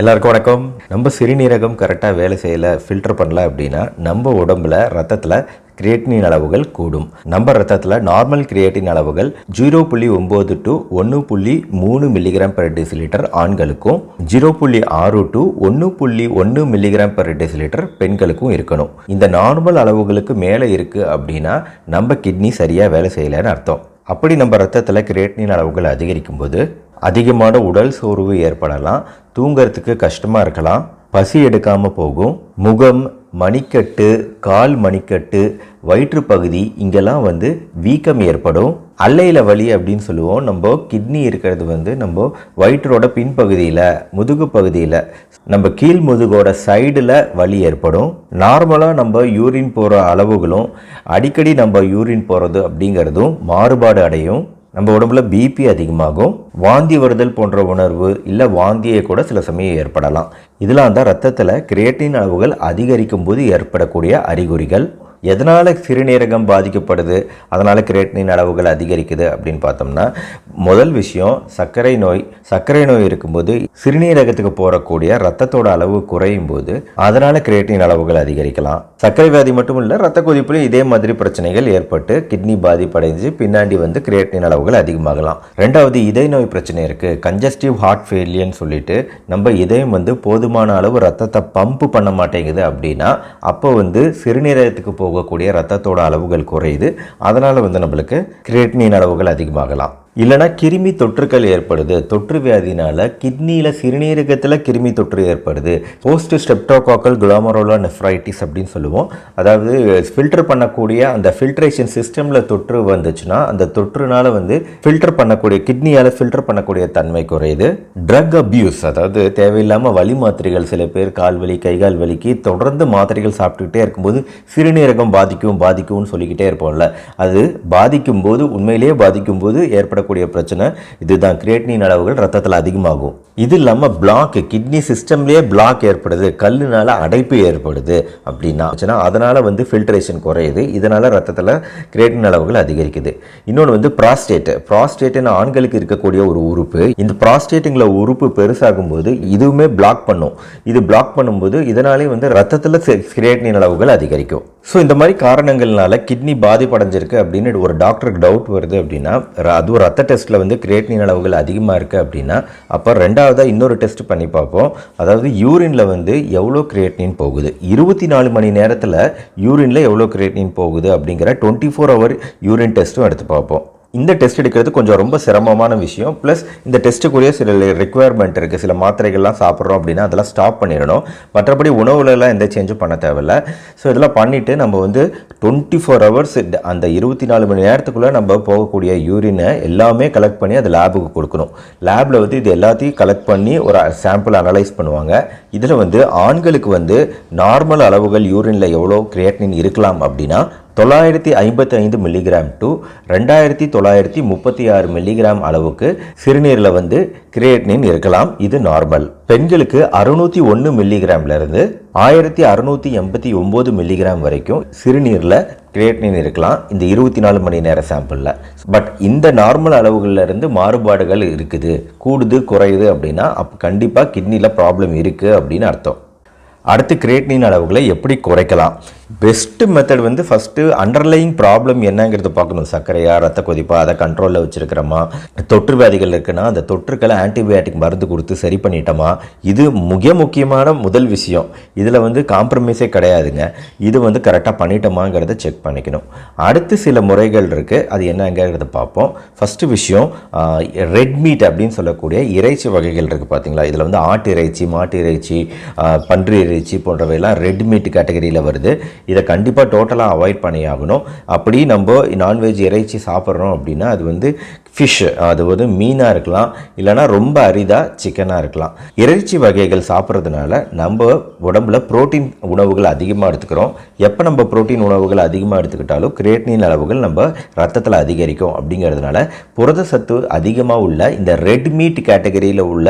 எல்லாருக்கும் வணக்கம். நம்ம சிறுநீரகம் கரெக்டாக வேலை செய்யலை ஃபில்டர் பண்ணல அப்படின்னா நம்ம உடம்புல ரத்தத்தில் கிரியேட்டின் அளவுகள் கூடும். நம்ம ரத்தத்தில் நார்மல் கிரியேட்டின் அளவுகள் ஜீரோ புள்ளி ஒம்பது டு ஒன்று புள்ளி மூணு மில்லிகிராம் பெர் டெசிலிட்டர் ஆண்களுக்கும் ஜீரோ புள்ளி ஆறு டு ஒன்று புள்ளி ஒன்று மில்லிகிராம் பெர் டெசிலிட்டர் பெண்களுக்கும் இருக்கணும். இந்த நார்மல் அளவுகளுக்கு மேலே இருக்குது அப்படின்னா நம்ம கிட்னி சரியாக வேலை செய்யலைன்னு அர்த்தம். அப்படி நம்ம ரத்தத்தில் கிரேட்னின் அளவுகள் அதிகரிக்கும் போது அதிகமான உடல் சோர்வு ஏற்படலாம் தூங்கிறதுக்கு கஷ்டமாக இருக்கலாம் பசி எடுக்காமல் போகும் முகம் மணிக்கட்டு கால் மணிக்கட்டு வயிற்றுப்பகுதி இங்கெல்லாம் வந்து வீக்கம் ஏற்படும். அல்லையில் வலி அப்படின்னு சொல்லுவோம். நம்ம கிட்னி இருக்கிறது வந்து நம்ம வயிற்றோட பின்பகுதியில் முதுகு பகுதியில் நம்ம கீழ் முதுகோட சைடில் வலி ஏற்படும். நார்மலாக நம்ம யூரின் போகிற அளவுகளும் அடிக்கடி நம்ம யூரின் போகிறது அப்படிங்கிறதும் மாறுபாடு அடையும். நம்ம உடம்புல பிபி அதிகமாகும். வாந்தி வருதல் போன்ற உணர்வு இல்லை வாந்தியை கூட சில சமயம் ஏற்படலாம். இதெல்லாம் தான் ரத்தத்தில் கிரியேட்டின் அளவுகள் அதிகரிக்கும் போது ஏற்படக்கூடிய அறிகுறிகள். எதனால் சிறுநீரகம் பாதிக்கப்படுது? அதனால் கிரியேட்டினின் அளவுகள் அதிகரிக்குது அப்படின்னு பார்த்தோம்னா முதல் விஷயம் சர்க்கரை நோய். சர்க்கரை நோய் இருக்கும்போது சிறுநீரகத்துக்கு போகக்கூடிய ரத்தத்தோட அளவு குறையும் போது அதனால் கிரியேட்டின் அளவுகள் அதிகரிக்கலாம். சர்க்கரை வியாதி மட்டும் இல்லை ரத்த கொதிப்புலையும் இதே மாதிரி பிரச்சனைகள் ஏற்பட்டு கிட்னி பாதிப்படைஞ்சு பின்னாடி வந்து கிரியேட்டின் அளவுகள் அதிகமாகலாம். ரெண்டாவது இதய நோய் பிரச்சனை இருக்குது கஞ்சஸ்டிவ் ஹார்ட் ஃபெயிலியர்னு சொல்லிட்டு நம்ம இதயம் வந்து போதுமான அளவு ரத்தத்தை பம்ப் பண்ண மாட்டேங்குது அப்படின்னா அப்போ வந்து சிறுநீரகத்துக்கு போகக்கூடிய ரத்தத்தோட அளவுகள் குறையுது. அதனால் வந்து நம்மளுக்கு கிரியேட்னின் அளவுகள் அதிகமாகலாம். இல்லைனா கிருமி தொற்றுக்கள் ஏற்படுது. தொற்று வியாதினால கிட்னியில் சிறுநீரகத்தில் கிருமி தொற்று ஏற்படுது. போஸ்ட் ஸ்டெப்டோகாக்கல் குளோமரோலா நெஃப்ரைட்டிஸ் அப்படின்னு சொல்லுவோம். அதாவது ஃபில்டர் பண்ணக்கூடிய அந்த ஃபில்ட்ரேஷன் சிஸ்டமில் தொற்று வந்துச்சுன்னா அந்த தொற்றுனால வந்து ஃபில்டர் பண்ணக்கூடிய கிட்னியால் ஃபில்டர் பண்ணக்கூடிய தன்மை குறையுது. ட்ரக் அப்யூஸ் அதாவது தேவையில்லாமல் வலி மாத்திரைகள் சில பேர் கால் வலி கைகால் வலிக்கு தொடர்ந்து மாத்திரைகள் சாப்பிட்டுக்கிட்டே இருக்கும்போது சிறுநீரகம் பாதிக்கும் பாதிக்கும்னு சொல்லிக்கிட்டே இருப்போம்ல. அது பாதிக்கும் போது உண்மையிலேயே பாதிக்கும் போது ஏற்பட ஏற்படக்கூடிய பிரச்சனை இதுதான் கிரியேட்னின் அளவுகள் ரத்தத்தில் அதிகமாகும். இது இல்லாமல் பிளாக் கிட்னி சிஸ்டம்லேயே பிளாக் ஏற்படுது கல்லுனால அடைப்பு ஏற்படுது அப்படின்னா அதனால் வந்து ஃபில்ட்ரேஷன் குறையுது இதனால் ரத்தத்தில் கிரியேட்டின் அளவுகள் அதிகரிக்குது. இன்னொன்று வந்து ப்ராஸ்டேட் ப்ராஸ்டேட்னு ஆண்களுக்கு இருக்கக்கூடிய ஒரு உறுப்பு. இந்த ப்ராஸ்டேட்டுங்கிற உறுப்பு பெருசாகும் போது இதுவுமே பிளாக் பண்ணும். இது பிளாக் பண்ணும்போது இதனாலே வந்து ரத்தத்தில் கிரியேட்டின் அளவுகள் அதிகரிக்கும். ஸோ இந்த மாதிரி காரணங்கள்னால கிட்னி பாதிப்படைஞ்சிருக்கு அப்படின்னு ஒரு டாக்டருக்கு டவுட் வருது அப்படின்னா அதுவும் ரத்த டெஸ்ட்டில் வந்து கிரியேட்டினின் அளவுகள் அதிகமாக இருக்குது அப்படின்னா அப்போ ரெண்டாவதாக இன்னொரு டெஸ்ட் பண்ணி பார்ப்போம். அதாவது யூரினில் வந்து எவ்வளோ கிரியேட்டினின் போகுது? இருபத்தி நாலு மணி நேரத்தில் யூரினில் எவ்வளோ கிரியேட்டினின் போகுது அப்படிங்கிற டுவெண்ட்டி ஃபோர் ஹவர் யூரின் டெஸ்ட்டும் எடுத்து பார்ப்போம். இந்த டெஸ்ட் எடுக்கிறது கொஞ்சம் ரொம்ப சிரமமான விஷயம். ப்ளஸ் இந்த டெஸ்ட்டுக்குரிய சில ரெக்குவயர்மெண்ட் இருக்குது சில மாத்திரைகள்லாம் சாப்பிட்றோம் அப்படின்னா அதெல்லாம் ஸ்டாப் பண்ணிடணும். மற்றபடி உணவுலலாம் எந்த சேஞ்சும் பண்ண தேவையில்ல. ஸோ இதெல்லாம் பண்ணிவிட்டு நம்ம வந்து டுவெண்ட்டி ஃபோர் ஹவர்ஸ் அந்த இருபத்தி நாலு மணி நேரத்துக்குள்ளே நம்ம போகக்கூடிய யூரினை எல்லாமே கலெக்ட் பண்ணி அது லேபுக்கு கொடுக்கணும். லேபில் வந்து இது எல்லாத்தையும் கலெக்ட் பண்ணி ஒரு சாம்பிள் அனலைஸ் பண்ணுவாங்க. இதில் வந்து ஆண்களுக்கு வந்து நார்மல் அளவுகள் யூரினில் எவ்வளோ கிரியேட்டினின் இருக்கலாம் அப்படின்னா தொள்ளாயிரத்தி ஐம்பத்தி ஐந்து மில்லிகிராம் டு ரெண்டாயிரத்தி தொள்ளாயிரத்தி முப்பத்தி ஆறு மில்லிகிராம் அளவுக்கு சிறுநீரில் வந்து கிரியேட்னின் இருக்கலாம் இது நார்மல் பெண்களுக்கு அறுநூற்றி ஒன்று மில்லிகிராம்லேருந்து ஆயிரத்தி அறுநூத்தி எண்பத்தி ஒம்பது மில்லிகிராம் வரைக்கும் சிறுநீரில் கிரியேட்னின் இருக்கலாம் இந்த இருபத்தி நாலு மணி நேர சாம்பிளில் பட் இந்த நார்மல் அளவுகளில் இருந்து மாறுபாடுகள் இருக்குது. கூடுது குறையுது அப்படின்னா அப்போ கண்டிப்பாக கிட்னியில் ப்ராப்ளம் இருக்குது அப்படின்னு அர்த்தம். அடுத்து கிரியேட்னின் அளவுகளை எப்படி குறைக்கலாம்? பெஸ்ட்டு மெத்தட் வந்து ஃபஸ்ட்டு அண்டர்லைங் ப்ராப்ளம் என்னங்கிறது பார்க்கணும். சர்க்கரையா ரத்த கொதிப்பா அதை கண்ட்ரோலில் வச்சுருக்கிறோமா? தொற்று வியாதிகள் இருக்குன்னா அந்த தொற்றுக்களை ஆன்டிபயோட்டிக் மருந்து கொடுத்து சரி பண்ணிட்டோமா? இது மிக முக்கியமான முதல் விஷயம். இதில் வந்து காம்ப்ரமைஸே கிடையாதுங்க. இது வந்து கரெக்டாக பண்ணிட்டோமாங்கிறத செக் பண்ணிக்கணும். அடுத்து சில முறைகள் இருக்குது அது என்னங்கிறத பார்ப்போம். ஃபஸ்ட்டு விஷயம் ரெட் மீட் அப்படின்னு சொல்லக்கூடிய இறைச்சி வகைகள் இருக்குது பார்த்தீங்களா இதில் வந்து ஆட்டு இறைச்சி மாட்டு இறைச்சி பன்றி இறைச்சி போன்றவையெல்லாம் ரெட்மீட் கேட்டகரியில் வருது இதை கண்டிப்பாக டோட்டலாக அவாய்ட் பண்ணி ஆகணும் அப்படி நம்ம நான்வெஜ் இறைச்சி சாப்பிட்றோம் அப்படின்னா அது வந்து ஃபிஷ் அது வந்து மீனாக இருக்கலாம் இல்லைனா ரொம்ப அரிதாக சிக்கனாக இருக்கலாம் இறைச்சி வகைகள் சாப்பிட்றதுனால நம்ம உடம்புல ப்ரோட்டீன் உணவுகள் அதிகமாக எடுத்துக்கிறோம் எப்போ நம்ம புரோட்டீன் உணவுகள் அதிகமாக எடுத்துக்கிட்டாலும் கிரேட்னின் அளவுகள் நம்ம ரத்தத்தில் அதிகரிக்கும் அப்படிங்கிறதுனால புரத சத்து அதிகமாக உள்ள இந்த ரெட் மீட் கேட்டகரியில் உள்ள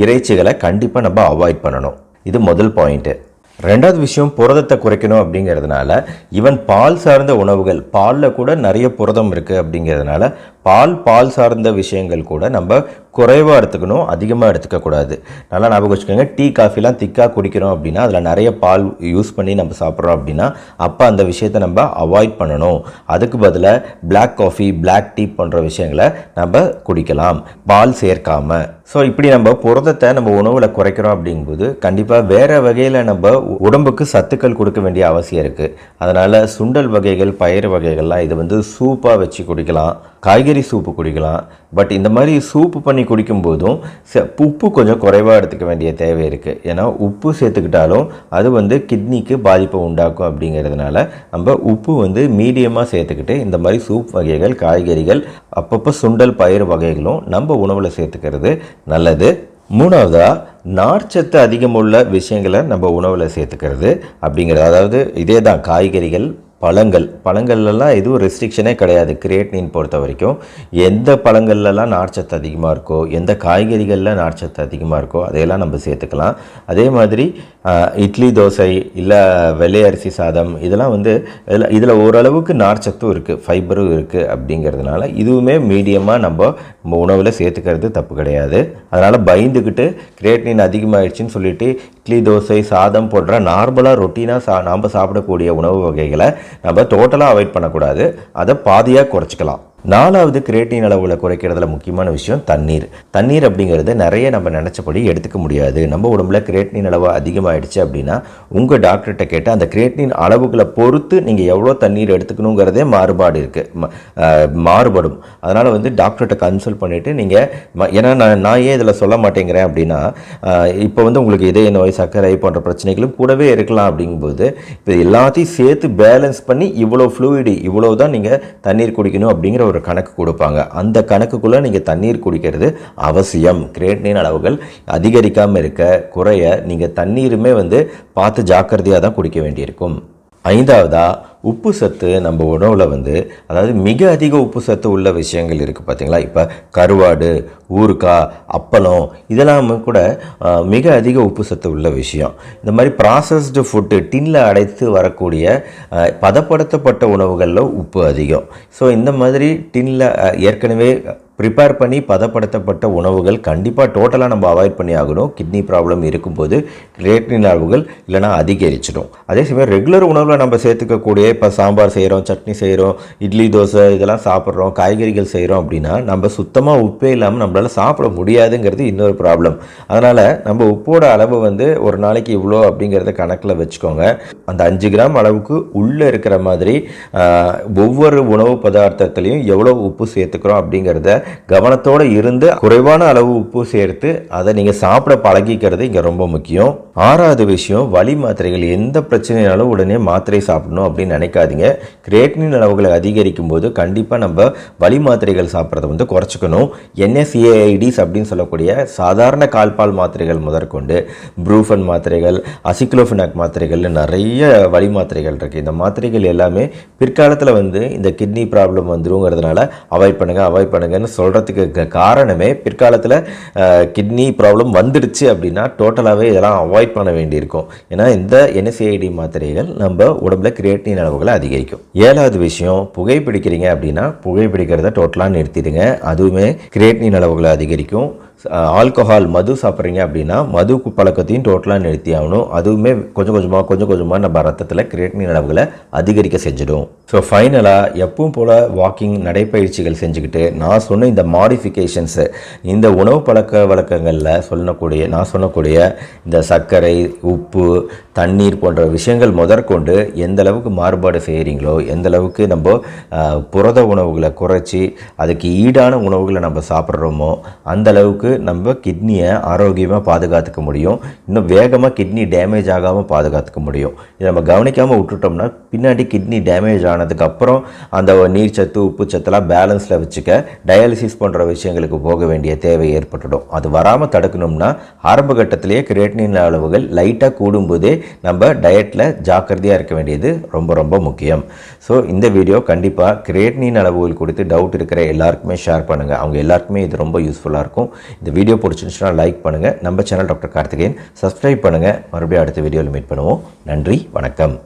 இறைச்சிகளை கண்டிப்பாக நம்ம அவாய்ட் பண்ணணும் இது முதல் பாயிண்ட்டு ரெண்டாவது விஷயம் புரதத்தை குறைக்கணும் அப்படிங்கிறதுனால ஈவன் பால் சார்ந்த உணவுகள் பாலில் கூட நிறைய புரதம் இருக்குது அப்படிங்கிறதுனால பால் பால் சார்ந்த விஷயங்கள் கூட நம்ம குறைவாக எடுத்துக்கணும் அதிகமாக எடுத்துக்கக்கூடாது நல்லா ஞாபகம் வச்சுக்கோங்க டீ காஃபிலாம் திக்காக குடிக்கிறோம் அப்படின்னா அதில் நிறைய பால் யூஸ் பண்ணி நம்ம சாப்பிட்றோம் அப்படின்னா அப்போ அந்த விஷயத்தை நம்ம அவாய்ட் பண்ணணும். அதுக்கு பதிலாக பிளாக் காஃபி பிளாக் டீ போன்ற விஷயங்களை நம்ம குடிக்கலாம். பால் சேர்க்காமல் ஸோ இப்படி நம்ம புரதத்தை நம்ம உணவில் குறைக்கிறோம் அப்படிங்கும்போது கண்டிப்பாக வேறு வகையில் நம்ம உடம்புக்கு சத்துக்கள் கொடுக்க வேண்டிய அவசியம் இருக்குது அதனால் சுண்டல் வகைகள் பயிறு வகைகள்லாம் இது வந்து சூப்பாக வச்சு குடிக்கலாம். காய்கறி சூப்பு குடிக்கலாம். பட் இந்த மாதிரி சூப்பு பண்ணி குடிக்கும்போதும் ச உப்பு கொஞ்சம் குறைவாக எடுத்துக்க வேண்டிய தேவை இருக்குது ஏன்னா உப்பு சேர்த்துக்கிட்டாலும் அது வந்து கிட்னிக்கு பாதிப்பை உண்டாக்கும் அப்படிங்கிறதுனால நம்ம உப்பு வந்து மீடியமாக சேர்த்துக்கிட்டு இந்த மாதிரி சூப் வகைகள் காய்கறிகள் அப்பப்போ சுண்டல் பயிர் வகைகளும் நம்ம உணவில் சேர்த்துக்கிறது நல்லது. மூணாவதாக நார்ச்சத்து அதிகமுள்ள விஷயங்களை நம்ம உணவில் சேர்த்துக்கிறது அப்படிங்கிறது. அதாவது இதே தான் காய்கறிகள் பழங்கள். பழங்கள்லாம் எதுவும் ரெஸ்ட்ரிக்ஷனே கிடையாது. கிரியேட்னின் பொறுத்த வரைக்கும். எந்த பழங்கள்லாம் நார்ச்சத்து அதிகமாக இருக்கோ எந்த காய்கறிகளில் நார்ச்சத்து அதிகமாக இருக்கோ அதையெல்லாம் நம்ம சேர்த்துக்கலாம். அதே மாதிரி இட்லி தோசை இல்லை வெள்ளை அரிசி சாதம் இதெல்லாம் வந்து இதில் இதில் ஓரளவுக்கு நார்ச்சத்தும் இருக்குது ஃபைபரும் இருக்குது அப்படிங்கிறதுனால இதுவுமே மீடியமாக நம்ம நம்ம உணவில் சேர்த்துக்கிறது தப்பு கிடையாது. அதனால் பயந்துக்கிட்டு கிரியேட்னின் அதிகமாகிடுச்சின்னு சொல்லிட்டு இட்லி தோசை சாதம் போன்ற நார்மலாக ரொட்டீனாக சா நாம் சாப்பிடக்கூடிய உணவு வகைகளை நம்ம டோட்டலாக அவாய்ட் பண்ணக்கூடாது. அதை பாதியாக குறைச்சிக்கலாம். நாலாவது கிரியேட்டின் அளவில் குறைக்கிறதுல முக்கியமான விஷயம் தண்ணீர். தண்ணீர் அப்படிங்கிறது நிறைய நம்ம நினச்சபடி எடுத்துக்க முடியாது. நம்ம உடம்புல கிரியேட்டின் அளவு அதிகமாகிடுச்சு அப்படின்னா உங்கள் டாக்டர்கிட்ட கேட்டு அந்த கிரியேட்டின் அளவுகளை பொறுத்து நீங்கள் எவ்வளோ தண்ணீர் எடுத்துக்கணுங்கிறதே மாறுபாடு இருக்குது மாறுபடும். அதனால் வந்து டாக்டர்கிட்ட கன்சல்ட் பண்ணிவிட்டு நீங்கள் ஏன்னா நான் நான் ஏன் இதில் சொல்ல மாட்டேங்கிறேன் அப்படின்னா இப்போ வந்து உங்களுக்கு இதய நோய் சர்க்கரை போன்ற பிரச்சனைகளும் கூடவே இருக்கலாம் அப்படிங்கும்போது இப்போ எல்லாத்தையும் சேர்த்து பேலன்ஸ் பண்ணி இவ்வளோ ஃப்ளூயிடு இவ்வளோ தான் நீங்கள் தண்ணீர் குடிக்கணும் அப்படிங்கிற ஒரு கணக்கு கொடுப்பாங்க. அந்த கணக்குக்குள்ளே நீங்கள் தண்ணீர் குடிக்கிறது அவசியம். கிரேட்னின் அளவுகள் அதிகரிக்காமல் இருக்க குறைய நீங்கள் தண்ணீருமே வந்து பார்த்து ஜாக்கிரதையாக தான் குடிக்க வேண்டியிருக்கும். ஐந்தாவதாக உப்பு சத்து நம்ம உணவில் வந்து அதாவது மிக அதிக உப்பு சத்து உள்ள விஷயங்கள் இருக்குது பார்த்தீங்களா இப்போ கருவாடு ஊறுக்காய் அப்பளம் இதெல்லாம் கூட மிக அதிக உப்பு சத்து உள்ள விஷயம். இந்த மாதிரி ப்ராசஸ்டு ஃபுட்டு டின்னில் அடைத்து வரக்கூடிய பதப்படுத்தப்பட்ட உணவுகளில் உப்பு அதிகம். ஸோ இந்த மாதிரி டின்னில் ஏற்கனவே ப்ரிப்பேர் பண்ணி பதப்படுத்தப்பட்ட உணவுகள் கண்டிப்பாக டோட்டலாக நம்ம அவாய்ட் பண்ணி ஆகணும். கிட்னி ப்ராப்ளம் இருக்கும்போது கிரியேட்டின் அளவுகள் இல்லைனா அதிகரிச்சிடும். அதே சமயம் ரெகுலர் உணவில் நம்ம சேர்த்துக்கக்கூடிய இப்போ சாம்பார் செய்கிறோம் சட்னி செய்கிறோம் இட்லி தோசை இதெல்லாம் சாப்பிட்றோம் காய்கறிகள் செய்கிறோம் அப்படின்னா நம்ம சுத்தமாக உப்பே இல்லாமல் நம்மளால் சாப்பிட முடியாதுங்கிறது இன்னொரு ப்ராப்ளம் அதனால் நம்ம உப்போட அளவு வந்து ஒரு நாளைக்கு இவ்வளோ அப்படிங்கிறத கணக்கில் வச்சுக்கோங்க. அந்த அஞ்சு கிராம் அளவுக்கு உள்ளே இருக்கிற மாதிரி ஒவ்வொரு உணவு பதார்த்தத்துலேயும் எவ்வளோ உப்பு சேர்த்துக்கிறோம் அப்படிங்கிறத கவனத்தோடு இருந்து குறைவான அளவு உப்பு சேர்த்து அதை நீங்கள் சாப்பிட பழகிக்கிறது இங்கே ரொம்ப முக்கியம். ஆறாவது விஷயம் வலி மாத்திரைகள் எந்த பிரச்சனைனாலும் உடனே மாத்திரை சாப்பிடணும் அப்படின்னு நினைக்காதீங்க. கிரேட்னின் அளவுகளை அதிகரிக்கும் போது கண்டிப்பாக நம்ம வலி மாத்திரைகள் சாப்பிட்றத வந்து குறைச்சிக்கணும். என்எஸ்ஏஐடிஸ் அப்படின்னு சொல்லக்கூடிய சாதாரண கால்பால் மாத்திரைகள் முதற்கொண்டு ப்ரூஃபன் மாத்திரைகள் அசிக்ளோஃபினாக் மாத்திரைகள்னு நிறைய வலி மாத்திரைகள் இருக்குது இந்த மாத்திரைகள் எல்லாமே பிற்காலத்தில் வந்து இந்த கிட்னி ப்ராப்ளம் வந்துருங்கிறதுனால அவாய்ட் பண்ணுங்க அவாய்ட் பண்ணுங்கன்னு சொல்கிறதுக்கு காரணமே பிற்காலத்தில் கிட்னி ப்ராப்ளம் வந்துடுச்சு அப்படின்னா டோட்டலாகவே இதெல்லாம் அவாய்ட் பண்ண வேண்டியிருக்கும். ஏன்னா இந்த என்எஸ்ஏஐடி மாத்திரைகள் நம்ம உடம்புல கிரியேட்டின் அளவுகளை அதிகரிக்கும். ஏழாவது விஷயம் புகைப்பிடிக்கிறீங்க அப்படின்னா புகைப்பிடிக்கிறத டோட்டலாக நிறுத்திடுங்க. அதுவுமே கிரியேட்டின் அளவுகளை அதிகரிக்கும். ஆல்கஹால் மது சாப்பிட்றீங்க அப்படின்னா மது பழக்கத்தையும் டோட்டலாக நிறுத்தி ஆகணும். அதுவுமே கொஞ்சம் கொஞ்சமாக கொஞ்சம் கொஞ்சமாக நம்ம ரத்தத்தில் கிரியேட்டின் அளவுகளை அதிகரிக்க செஞ்சிடும். ஸோ ஃபைனலாக எப்பவும் போல் வாக்கிங் நடைப்பயிற்சிகள் செஞ்சுக்கிட்டு நான் சொன்ன இந்த மாடிஃபிகேஷன்ஸு இந்த உணவு பழக்க வழக்கங்களில் சொல்லக்கூடிய நான் சொன்னக்கூடிய இந்த சர்க்கரை உப்பு தண்ணீர் போன்ற விஷயங்கள் முதற்கொண்டு எந்த அளவுக்கு மாறுபாடு செய்கிறீங்களோ எந்த அளவுக்கு நம்ம புரத உணவுகளை குறைச்சி அதுக்கு ஈடான உணவுகளை நம்ம சாப்பிட்றோமோ அந்த அளவுக்கு நம்ம கிட்னியை ஆரோக்கியமாக பாதுகாத்துக்க முடியும். இன்னும் வேகமாக கிட்னி டேமேஜ் ஆகாமல் பாதுகாத்துக்க முடியும். இதை நம்ம கவனிக்காமல் விட்டுட்டோம்னா பின்னாடி கிட்னி டேமேஜ் ஆனதுக்கப்புறம் அந்த நீர்ச்சத்து உப்பு சத்தெல்லாம் பேலன்ஸில் வச்சுக்க டயாலிசிஸ் போன்ற விஷயங்களுக்கு போக வேண்டிய தேவை ஏற்பட்டுடும். அது வராமல் தடுக்கணும்னா ஆரம்ப கட்டத்திலேயே கிரியேட்டினின் அளவுகள் லைட்டாக கூடும்போதே நம்ம டயட்டில் ஜாக்கிரதையாக இருக்க வேண்டியது ரொம்ப ரொம்ப முக்கியம். ஸோ இந்த வீடியோ கண்டிப்பாக கிரியேட்னின் அளவுகள் குறித்து டவுட் இருக்கிற எல்லாருக்குமே ஷேர் பண்ணுங்கள் அவங்க எல்லாருக்குமே இது ரொம்ப யூஸ்ஃபுல்லாக இருக்கும். இந்த வீடியோ பிடிச்சிருந்துச்சுன்னா லைக் பண்ணுங்கள் நம்ம சேனல் டாக்டர் கார்த்திகேயன். சப்ஸ்கிரைப் பண்ணுங்கள் மறுபடியும் அடுத்த வீடியோவில் மீட் பண்ணுவோம். நன்றி வணக்கம்.